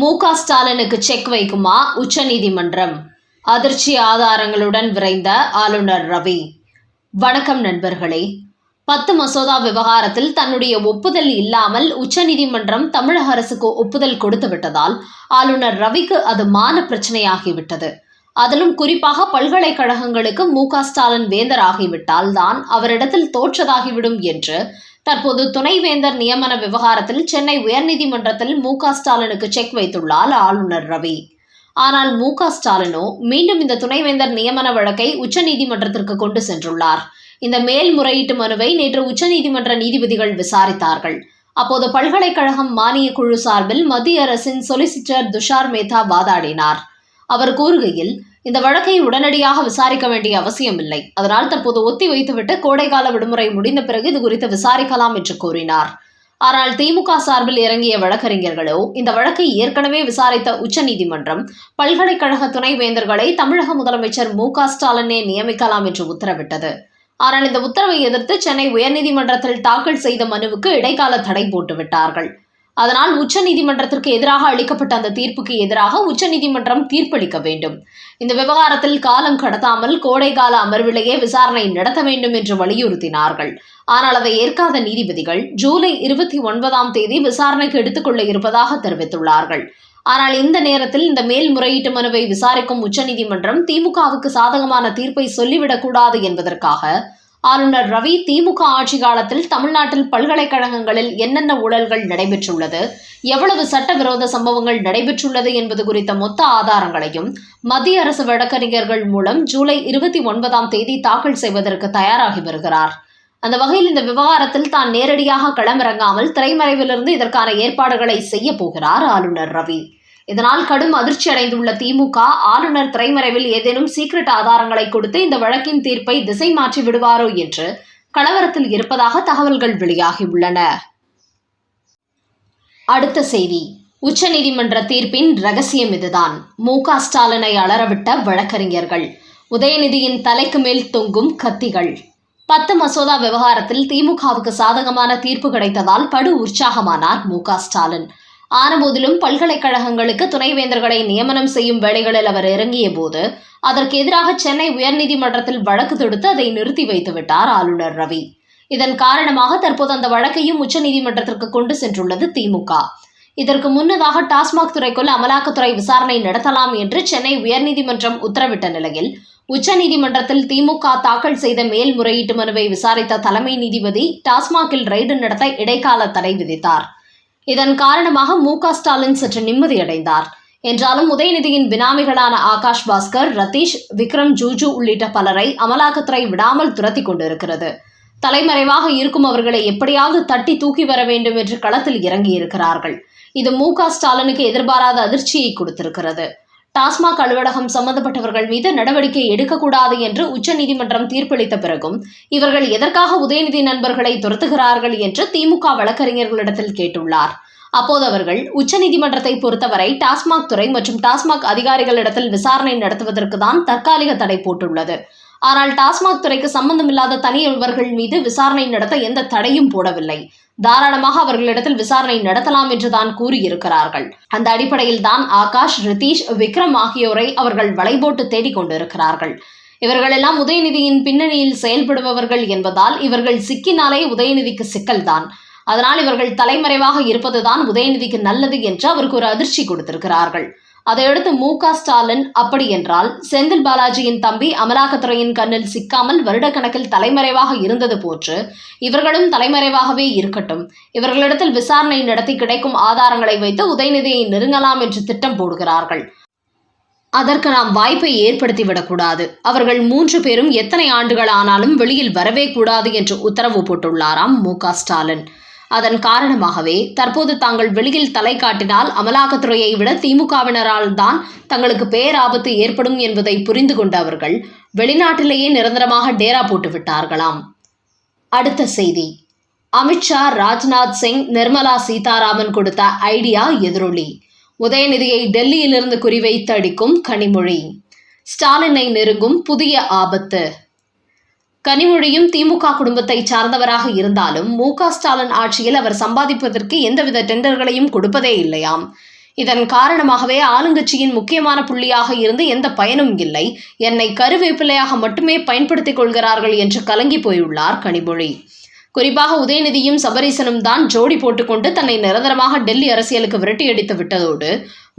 மு க ஸ்டாலினுக்கு செக் வைக்குமா உச்சநீதிமன்றம்? அதிர்ச்சி ஆதாரங்களுடன் விரைந்த ஆளுநர் ரவி. வணக்கம் நண்பர்களே. பத்து மசோதா விவகாரத்தில் தன்னுடைய ஒப்புதல் இல்லாமல் உச்சநீதிமன்றம் தமிழக அரசுக்கு ஒப்புதல் கொடுத்து விட்டதால் ஆளுநர் ரவிக்கு அது மான பிரச்சனையாகிவிட்டது. அதிலும் குறிப்பாக பல்கலைக்கழகங்களுக்கு மு க ஸ்டாலின் வேந்தர் ஆகிவிட்டால் தான் அவரிடத்தில் தோற்றதாகிவிடும் என்று தற்போது துணைவேந்தர் நியமன விவகாரத்தில் சென்னை உயர்நீதிமன்றத்தில் மு க ஸ்டாலினுக்கு செக் வைத்துள்ளார் ஆளுநர் ரவி. ஆனால் மு க ஸ்டாலினோ மீண்டும் இந்த துணைவேந்தர் நியமன வழக்கை உச்சநீதிமன்றத்திற்கு கொண்டு சென்றுள்ளார். இந்த மேல்முறையீட்டு மனுவை நேற்று உச்சநீதிமன்ற நீதிபதிகள் விசாரித்தார்கள். அப்போது பல்கலைக்கழகம் மானியக் குழு சார்பில் மத்திய அரசின் சொலிசிட்டர் துஷார் மேத்தா வாதாடினார். அவர் கூறுகையில் இந்த வழக்கை உடனடியாக விசாரிக்க வேண்டிய அவசியமில்லை. அதனால் தற்போது ஒத்தி வைத்துவிட்டு கோடைக்கால விடுமுறை முடிந்த பிறகு இது குறித்து விசாரிக்கலாம் என்று கூறினார். ஆனால் திமுக சார்பில் இறங்கிய வழக்கறிஞர்களோ இந்த வழக்கை ஏற்கனவே விசாரித்த உச்சநீதிமன்றம் பல்கலைக்கழக துணைவேந்தர்களை தமிழக முதலமைச்சர் மு க ஸ்டாலினே நியமிக்கலாம் என்று உத்தரவிட்டது. ஆனால் இந்த உத்தரவை எதிர்த்து சென்னை உயர்நீதிமன்றத்தில் தாக்கல் செய்த மனுவுக்கு இடைக்கால தடை போட்டுவிட்டார்கள். அதனால் உச்சநீதிமன்றத்திற்கு எதிராக அளிக்கப்பட்ட அந்த தீர்ப்புக்கு எதிராக உச்சநீதிமன்றம் தீர்ப்பளிக்க வேண்டும். இந்த விவகாரத்தில் காலம் கடத்தாமல் கோடைகால அமர்விலேயே விசாரணை நடத்த வேண்டும் என்று வலியுறுத்தினார்கள். ஆனால் அதை ஏற்காத நீதிபதிகள் ஜூலை இருபத்தி ஒன்பதாம் தேதி விசாரணைக்கு எடுத்துக்கொள்ள இருப்பதாக தெரிவித்துள்ளார்கள். ஆனால் இந்த நேரத்தில் இந்த மேல்முறையீட்டு மனுவை விசாரிக்கும் உச்சநீதிமன்றம் திமுகவுக்கு சாதகமான தீர்ப்பை சொல்லிவிடக்கூடாது என்பதற்காக ஆளுநர் ரவி திமுக ஆட்சி காலத்தில் தமிழ்நாட்டில் பல்கலைக்கழகங்களில் என்னென்ன ஊழல்கள் நடைபெற்றுள்ளது? எவ்வளவு சட்டவிரோத சம்பவங்கள் நடைபெற்றுள்ளது என்பது குறித்த மொத்த ஆதாரங்களையும் மத்திய அரசு வழக்கறிஞர்கள் மூலம் ஜூலை இருபத்தி ஒன்பதாம் தேதி தாக்கல் செய்வதற்கு தயாராகி வருகிறார். அந்த வகையில் இந்த விவகாரத்தில் தான் நேரடியாக களமிறங்காமல் திரைமறைவிலிருந்து இதற்கான ஏற்பாடுகளை செய்ய போகிறார் ஆளுநர் ரவி. இதனால் கடும் அதிர்ச்சி அடைந்துள்ள திமுக ஆளுநர் திரைமறைவில் ஏதேனும் சீக்ரெட் ஆதாரங்களை கொடுத்து இந்த வழக்கின் தீர்ப்பை திசை மாற்றி விடுவாரோ என்று கலவரத்தில் இருப்பதாக தகவல்கள் வெளியாகியுள்ளன. அடுத்த செய்தி. உச்சநீதிமன்ற தீர்ப்பின் ரகசியம் இதுதான். மு க ஸ்டாலினை அலறவிட்ட வழக்கறிஞர்கள். உதயநிதியின் தலைக்கு மேல் தொங்கும் கத்திகள். பத்து மசோதா விவகாரத்தில் திமுகவுக்கு சாதகமான தீர்ப்பு கிடைத்ததால் படு உற்சாகமானார் மு க ஸ்டாலின். ஆனபோதிலும் பல்கலைக்கழகங்களுக்கு துணைவேந்தர்களை நியமனம் செய்யும் வேலைகளில் அவர் இறங்கிய போது அதற்கு எதிராக சென்னை உயர்நீதிமன்றத்தில் வழக்கு தொடுத்து அதை நிறுத்தி வைத்துவிட்டார் ஆளுநர் ரவி. இதன் காரணமாக தற்போது அந்த வழக்கையும் உச்சநீதிமன்றத்திற்கு கொண்டு சென்றுள்ளது திமுக. இதற்கு முன்னதாக டாஸ்மாக் துறைக்குள் அமலாக்கத்துறை விசாரணை நடத்தலாம் என்று சென்னை உயர்நீதிமன்றம் உத்தரவிட்ட நிலையில் உச்சநீதிமன்றத்தில் திமுக தாக்கல் செய்த மேல்முறையீட்டு மனுவை விசாரித்த தலைமை நீதிபதி டாஸ்மாகில் ரெய்டு நடத்த இடைக்கால தடை விதித்தார். இதன் காரணமாக மு ஸ்டாலின் சற்று நிம்மதியடைந்தார். என்றாலும் உதயநிதியின் பினாமிகளான ஆகாஷ் பாஸ்கர் ரதீஷ் விக்ரம் ஜூஜு உள்ளிட்ட பலரை அமலாக்கத்துறை விடாமல் துரத்தி கொண்டிருக்கிறது. தலைமறைவாக இருக்கும் அவர்களை எப்படியாவது தட்டி தூக்கி வர வேண்டும் என்று களத்தில் இறங்கியிருக்கிறார்கள். இது மு க ஸ்டாலினுக்கு எதிர்பாராத அதிர்ச்சியை கொடுத்திருக்கிறது. டாஸ்மாக் அலுவலகம் சம்பந்தப்பட்டவர்கள் மீது நடவடிக்கை எடுக்கக்கூடாது என்று உச்சநீதிமன்றம் தீர்ப்பளித்த பிறகும் இவர்கள் எதற்காக உதயநிதி நண்பர்களை துரத்துகிறார்கள் என்று திமுக வழக்கறிஞர்களிடத்தில் கேட்டுள்ளார். அப்போது அவர்கள் உச்சநீதிமன்றத்தை பொறுத்தவரை டாஸ்மாக் துறை மற்றும் டாஸ்மாக் அதிகாரிகளிடத்தில் விசாரணை நடத்துவதற்கு தான் தற்காலிக தடை போட்டுள்ளது. ஆனால் டாஸ்மாக் துறைக்கு சம்பந்தமில்லாத தனியவர்கள் மீது விசாரணை நடத்த எந்த தடையும் போடவில்லை. தாராளமாக அவர்களிடத்தில் விசாரணை நடத்தலாம் என்று தான் கூறியிருக்கிறார்கள். அந்த அடிப்படையில் தான் ஆகாஷ் ரிதீஷ் விக்ரம் ஆகியோரை அவர்கள் வலைபோட்டு தேடிக் கொண்டிருக்கிறார்கள். இவர்களெல்லாம் உதயநிதியின் பின்னணியில் செயல்படுபவர்கள் என்பதால் இவர்கள் சிக்கினாலே உதயநிதிக்கு சிக்கல்தான். அதனால் இவர்கள் தலைமறைவாக இருப்பதுதான் உதயநிதிக்கு நல்லது என்று அவருக்கு ஒரு அதிர்ச்சி கொடுத்திருக்கிறார்கள். அதையடுத்து மு க ஸ்டாலின் அப்படி என்றால் செந்தில் பாலாஜியின் தம்பி அமலாக்கத்துறையின் கண்ணில் சிக்காமல் வருடக்கணக்கில் தலைமறைவாக இருந்தது போன்று இவர்களும் தலைமறைவாகவே இருக்கட்டும். இவர்களிடத்தில் விசாரணை நடத்தி கிடைக்கும் ஆதாரங்களை வைத்து உதயநிதியை நெருங்கலாம் என்று திட்டம் போடுகிறார்கள். அதற்கு நாம் வாய்ப்பை ஏற்படுத்திவிடக்கூடாது அவர்கள் மூன்று பேரும் எத்தனை ஆண்டுகள் ஆனாலும் வெளியில் வரவே கூடாது என்று உத்தரவு போட்டுள்ளாராம் மு க ஸ்டாலின். அதன் காரணமாகவே தற்போது தாங்கள் வெளியில் தலை காட்டினால் அமலாக்கத்துறையை விட திமுகவினரால் தான் தங்களுக்கு பேராபத்து ஏற்படும் என்பதை புரிந்து கொண்ட அவர்கள் வெளிநாட்டிலேயே நிரந்தரமாக டேரா போட்டு விட்டார்களாம். அடுத்த செய்தி. அமித்ஷா ராஜ்நாத் சிங் நிர்மலா சீதாராமன் கொடுத்த ஐடியா எதிரொலி. உதயநிதியை டெல்லியிலிருந்து குறிவைத்து அடிக்கும் கனிமொழி. ஸ்டாலினை நெருங்கும் புதிய ஆபத்து. கனிமொழியும் திமுக குடும்பத்தை சார்ந்தவராக இருந்தாலும் மு ஸ்டாலின் ஆட்சியில் அவர் சம்பாதிப்பதற்கு எந்தவித டெண்டர்களையும் கொடுப்பதே இல்லையாம். இதன் காரணமாகவே ஆளுங்கட்சியின் முக்கியமான புள்ளியாக இருந்து எந்த பயனும் இல்லை. என்னை கருவேப்பிலையாக மட்டுமே பயன்படுத்திக் கொள்கிறார்கள் என்று கலங்கி போயுள்ளார் கனிமொழி. குறிப்பாக உதயநிதியும் சபரீசனும் தான் ஜோடி போட்டுக்கொண்டு தன்னை நிரந்தரமாக டெல்லி அரசியலுக்கு விரட்டியடித்து விட்டதோடு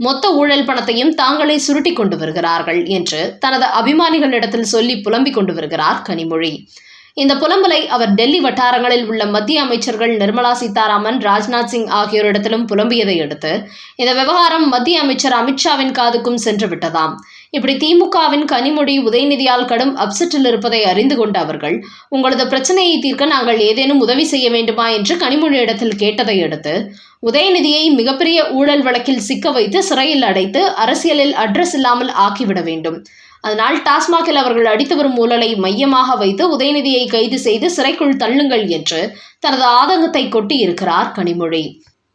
மொத்த ஊழல் பணத்தையும் தாங்களே சுருட்டி கொண்டு வருகிறார்கள் என்று தனது அபிமானிகளிடத்தில் சொல்லி புலம்பிக் கொண்டு வருகிறார் கனிமொழி. இந்த புலம்பலை அவர் டெல்லி வட்டாரங்களில் உள்ள மத்திய அமைச்சர்கள் நிர்மலா சீதாராமன் ராஜ்நாத் சிங் ஆகியோரிடத்திலும் புலம்பியதை அடுத்து இந்த விவகாரம் மத்திய அமைச்சர் அமித்ஷாவின் காதுக்கும் சென்று விட்டதாம். இப்படி திமுகவின் கனிமொழி உதயநிதியால் கடும் அப்செட்டில் இருப்பதை அறிந்து கொண்ட அவர்கள் உங்களது பிரச்சனையை தீர்க்க நாங்கள் ஏதேனும் உதவி செய்ய வேண்டுமா? என்று கனிமொழியிடத்தில் கேட்டதை அடுத்து உதயநிதியை மிகப்பெரிய ஊழல் வழக்கில் சிக்க வைத்து சிறையில் அடைத்து அரசியலில் அட்ரஸ் இல்லாமல் ஆக்கிவிட வேண்டும். அதனால் டாஸ்மாகில் அவர்கள் அடித்து வரும் ஊழலை மையமாக வைத்து உதயநிதியை கைது செய்து சிறைக்குள் தள்ளுங்கள் என்று தனது ஆதங்கத்தை கொட்டி இருக்கிறார் கனிமொழி.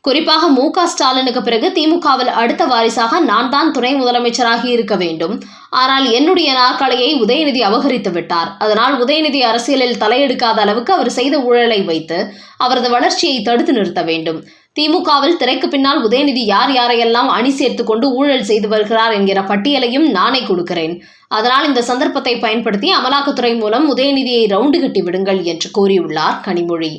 குறிப்பாக மு க ஸ்டாலினுக்கு பிறகு திமுகவில் அடுத்த வாரிசாக நான் தான் துணை முதலமைச்சராகி இருக்க வேண்டும். ஆனால் என்னுடைய நாற்காலியை உதயநிதி அபகரித்து விட்டார். அதனால் உதயநிதி அரசியலில் தலையெடுக்காத அளவுக்கு அவர் செய்த ஊழலை வைத்து அவரது வளர்ச்சியை தடுத்து நிறுத்த வேண்டும். திமுகவில் திரைக்கு பின்னால் உதயநிதி யார் யாரையெல்லாம் அணி சேர்த்து கொண்டு ஊழல் செய்து வருகிறார் என்கிற பட்டியலையும் நானே கொடுக்கிறேன். அதனால் இந்த சந்தர்ப்பத்தை பயன்படுத்தி அமலாக்கத்துறை மூலம் உதயநிதியை ரவுண்டு கட்டி விடுங்கள் என்று கூறியுள்ளார் கனிமொழி.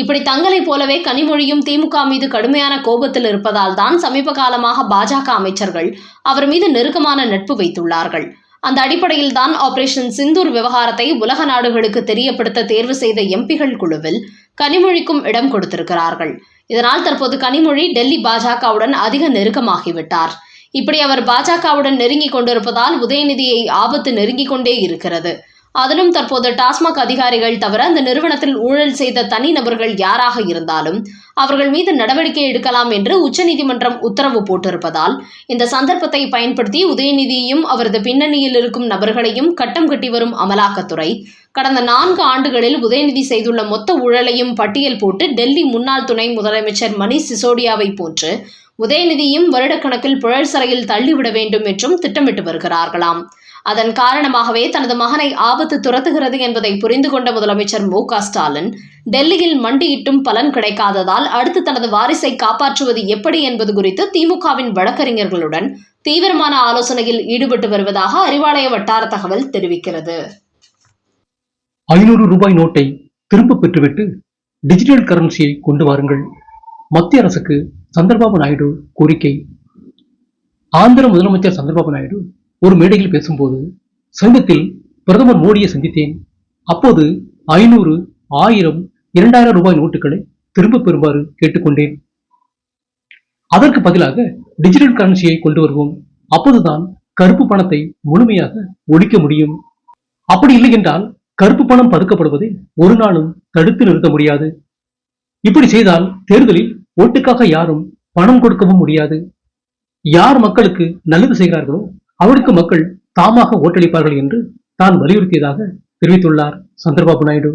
இப்படி தங்களைப் போலவே கனிமொழியும் திமுக மீது கடுமையான கோபத்தில் இருப்பதால் தான் சமீப காலமாக பாஜக அமைச்சர்கள் அவர் மீது நெருக்கமான நட்பு வைத்துள்ளார்கள். அந்த அடிப்படையில் தான் ஆபரேஷன் சிந்தூர் விவகாரத்தை உலக நாடுகளுக்கு தெரியப்படுத்த தேர்வு செய்த எம்பிகள் குழுவில் கனிமொழிக்கும் இடம் கொடுத்திருக்கிறார்கள். இதனால் தற்போது கனிமொழி டெல்லி பாஜகவுடன் அதிக நெருக்கமாகிவிட்டார். இப்படி அவர் பாஜகவுடன் நெருங்கிக் கொண்டிருப்பதால் உதயநிதியை ஆபத்து நெருங்கிக் கொண்டே இருக்கிறது. அதிலும் தற்போது டாஸ்மாக் அதிகாரிகள் தவிர அந்த நிறுவனத்தில் ஊழல் செய்த தனிநபர்கள் யாராக இருந்தாலும் அவர்கள் மீது நடவடிக்கை எடுக்கலாம் என்று உச்சநீதிமன்றம் உத்தரவு போட்டிருப்பதால் இந்த சந்தர்ப்பத்தை பயன்படுத்தி உதயநிதியையும் அவரது பின்னணியில் இருக்கும் நபர்களையும் கட்டம் கட்டி வரும் அமலாக்கத்துறை கடந்த நான்கு ஆண்டுகளில் உதயநிதி செய்துள்ள மொத்த ஊழலையும் பட்டியல் போட்டு டெல்லி முன்னாள் துணை முதலமைச்சர் மணீஷ் சிசோடியாவை போன்று உதயநிதியும் வருடக்கணக்கில் புழல் சிறையில் தள்ளிவிட வேண்டும் என்றும் திட்டமிட்டு வருகிறார்களாம். அதன் காரணமாகவே தனது மகனை ஆபத்து துரத்துகிறது என்பதை புரிந்து கொண்ட முதலமைச்சர் மு க ஸ்டாலின் டெல்லியில் மண்டியிட்டும் பலன் கிடைக்காததால் அடுத்து தனது வாரிசை காப்பாற்றுவது எப்படி என்பது குறித்து திமுகவின் வழக்கறிஞர்களுடன் தீவிரமான ஆலோசனையில் ஈடுபட்டு வருவதாக அறிவாலய வட்டார தகவல் தெரிவிக்கிறது. ஐநூறு ரூபாய் நோட்டை திரும்ப பெற்றுவிட்டு டிஜிட்டல் கரன்சியை கொண்டு வாருங்கள். மத்திய அரசுக்கு சந்திரபாபு நாயுடு கோரிக்கை. ஆந்திர முதலமைச்சர் சந்திரபாபு நாயுடு ஒரு மேடையில் பேசும்போது சங்கத்தில் பிரதமர் மோடியை சந்தித்தேன். அப்போது ஐநூறு ஆயிரம் இரண்டாயிரம் ரூபாய் நோட்டுகளை திரும்ப பெறுமாறு கேட்டுக்கொண்டேன். அதற்கு பதிலாக டிஜிட்டல் கரன்சியை கொண்டு வருவோம். அப்போதுதான் கருப்பு பணத்தை முழுமையாக ஒழிக்க முடியும். அப்படி இல்லை என்றால் கருப்பு பணம் பதுக்கப்படுவதை ஒரு நாளும் தடுத்து நிறுத்த முடியாது. இப்படி செய்தால் தேர்தலில் ஓட்டுக்காக யாரும் பணம் கொடுக்கவும் முடியாது. யார் மக்களுக்கு நல்லது செய்கிறார்களோ அவருக்கு மக்கள் தாமாக ஓட்டளிப்பார்கள் என்று தான் வலியுறுத்தியதாக தெரிவித்துள்ளார் சந்திரபாபு நாயுடு.